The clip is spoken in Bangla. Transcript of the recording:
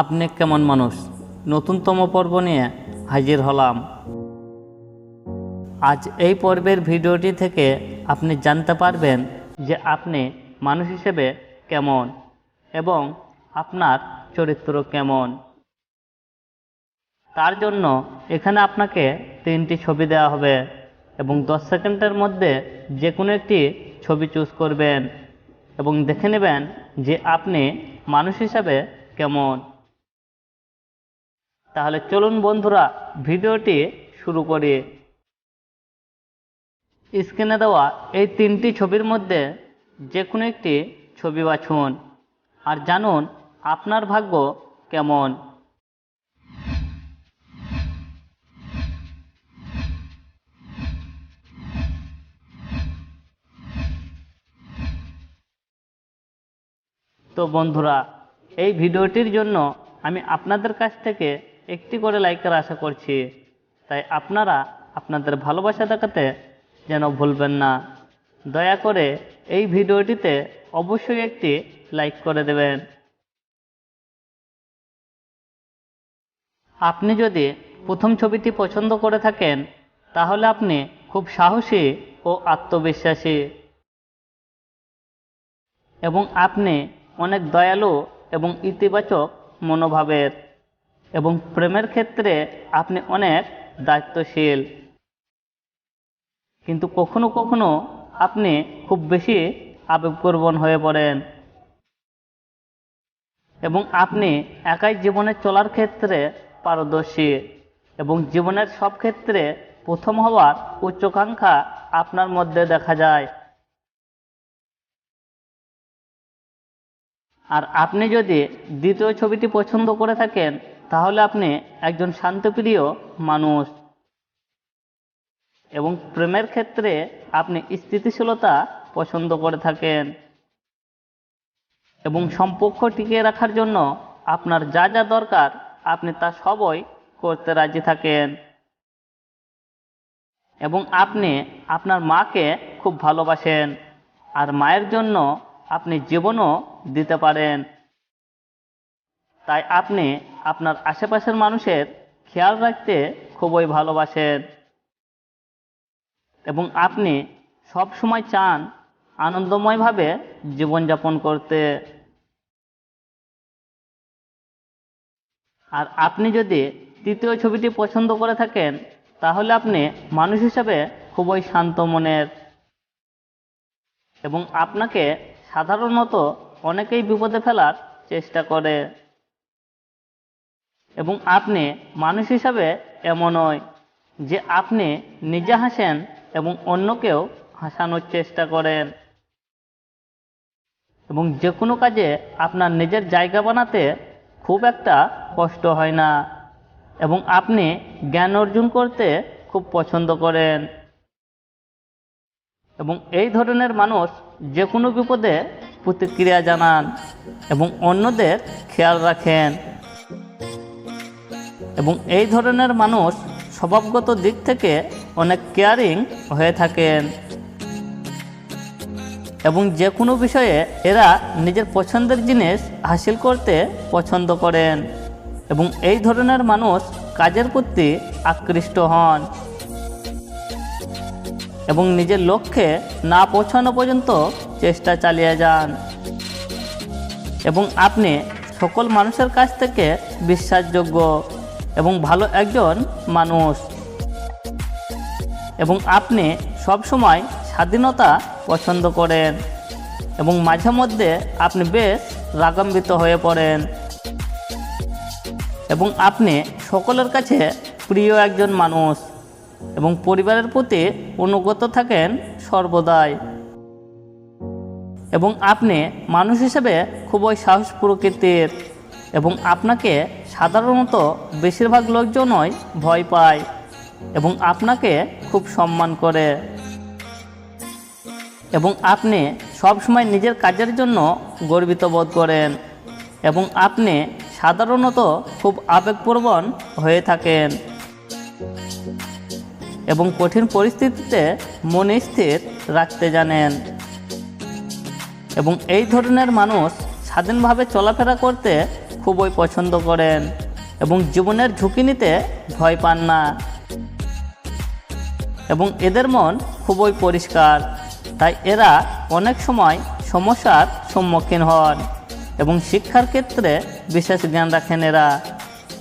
আপনি কেমন মানুষ? নতুনতম পর্ব নিয়ে হাজির হলাম। আজ এই পর্বের ভিডিওটি থেকে আপনি জানতে পারবেন যে আপনি মানুষ হিসেবে কেমন এবং আপনার চরিত্র কেমন। তার জন্য এখানে আপনাকে তিনটি ছবি দেওয়া হবে এবং দশ সেকেন্ডের মধ্যে যে কোনো একটি ছবি চুজ করবেন এবং দেখে নেবেন যে আপনি মানুষ হিসাবে কেমন। তাহলে চলুন বন্ধুরা, ভিডিওটি শুরু করি। স্ক্রিনে দেওয়া এই তিনটি ছবির মধ্যে যে কোনো একটি ছবি বাছুন। আর জানুন আপনার ভাগ্য কেমন। তো বন্ধুরা, এই ভিডিওটির জন্য আমি আপনাদের কাছ থেকে একটি করে লাইকের আশা করছি, তাই আপনারা আপনাদের ভালোবাসা দেখাতে যেন ভুলবেন না। দয়া করে এই ভিডিওটিতে অবশ্যই একটি লাইক করে দেবেন। আপনি যদি প্রথম ছবিটি পছন্দ করে থাকেন, তাহলে আপনি খুব সাহসী ও আত্মবিশ্বাসী। এবং আপনি অনেক দয়ালু এবং ইতিবাচক মনোভাবের। এবং প্রেমের ক্ষেত্রে আপনি অনেক দায়িত্বশীল। কিন্তু কখনো কখনো আপনি খুব বেশি আবেগপ্রবণ হয়ে পড়েন। এবং আপনি একাই জীবনে চলার ক্ষেত্রে পারদর্শী এবং জীবনের সব ক্ষেত্রে প্রথম হওয়ার উচ্চাকাঙ্ক্ষা আপনার মধ্যে দেখা যায়। আর আপনি যদি দ্বিতীয় ছবিটি পছন্দ করে থাকেন তাহলে আপনি একজন শান্তপ্রিয় মানুষ। এবং প্রেমের ক্ষেত্রে আপনি স্থিতিশীলতা পছন্দ করে থাকেন। এবং সম্পর্ক টিকিয়ে রাখার জন্য আপনার যা যা দরকার আপনি তা সবই করতে রাজি থাকেন। এবং আপনি আপনার মাকে খুব ভালোবাসেন। আর মায়ের জন্য আপনি জীবনও দিতে পারেন। তাই আপনি আপনার আশেপাশের মানুষের খেয়াল রাখতে খুবই ভালোবাসেন। এবং আপনি সব সময় চান আনন্দময়ভাবে জীবনযাপন করতে। আর আপনি যদি তৃতীয় ছবিটি পছন্দ করে থাকেন, তাহলে আপনি মানুষ হিসাবে খুবই শান্ত মনের। এবং আপনাকে সাধারণত অনেকেই বিপদে ফেলার চেষ্টা করে। এবং আপনি মানুষ হিসাবে এমনই যে আপনি নিজে হাসেন এবং অন্যকেও হাসানোর চেষ্টা করেন। এবং যে কোনো কাজে আপনার নিজের জায়গা বানাতে খুব একটা কষ্ট হয় না এবং আপনি জ্ঞান অর্জন করতে খুব পছন্দ করেন। এবং এই ধরনের মানুষ যে কোনো বিপদে প্রতিক্রিয়া জানান এবং অন্যদের খেয়াল রাখেন। এবং এই ধরনের মানুষ স্বভাবগত দিক থেকে অনেক কেয়ারিং হয়ে থাকেন। এবং যে কোনো বিষয়ে এরা নিজের পছন্দের জিনিস হাসিল করতে পছন্দ করেন। এবং এই ধরনের মানুষ কাজের প্রতি আকৃষ্ট হন। এবং নিজের লক্ষ্যে না পৌঁছানো পর্যন্ত চেষ্টা চালিয়ে যান। এবং আপনি সকল মানুষের কাছ থেকে বিশ্বাসযোগ্য। এবং ভালো একজন মানুষ। এবং আপনি সব সময় স্বাধীনতা পছন্দ করেন। এবং মাঝে মধ্যে আপনি বেশ রাগান্বিত হয়ে পড়েন। এবং আপনি সকলের কাছে প্রিয় একজন মানুষ। এবং পরিবারের প্রতি অনুগত থাকেন সর্বদাই। এবং আপনি মানুষ হিসেবে খুবই সাহস প্রকৃতির। এবং আপনাকে সাধারণত বেশিরভাগ লোকজনই ভয় পায় এবং আপনাকে খুব সম্মান করে। এবং আপনি সবসময় নিজের কাজের জন্য গর্বিত বোধ করেন এবং আপনি সাধারণত খুব আবেগপ্রবণ হয়ে থাকেন। এবং কঠিন পরিস্থিতিতে মন স্থির রাখতে জানেন। এবং এই ধরনের মানুষ স্বাধীনভাবে চলাফেরা করতে খুবই পছন্দ করেন এবং জীবনের ঝুঁকি নিতে ভয় পান না। এবং এদের মন খুবই পরিষ্কার, তাই এরা অনেক সময় সমস্যার সম্মুখীন হন এবং শিক্ষার ক্ষেত্রে বিশেষ জ্ঞান রাখেন এরা।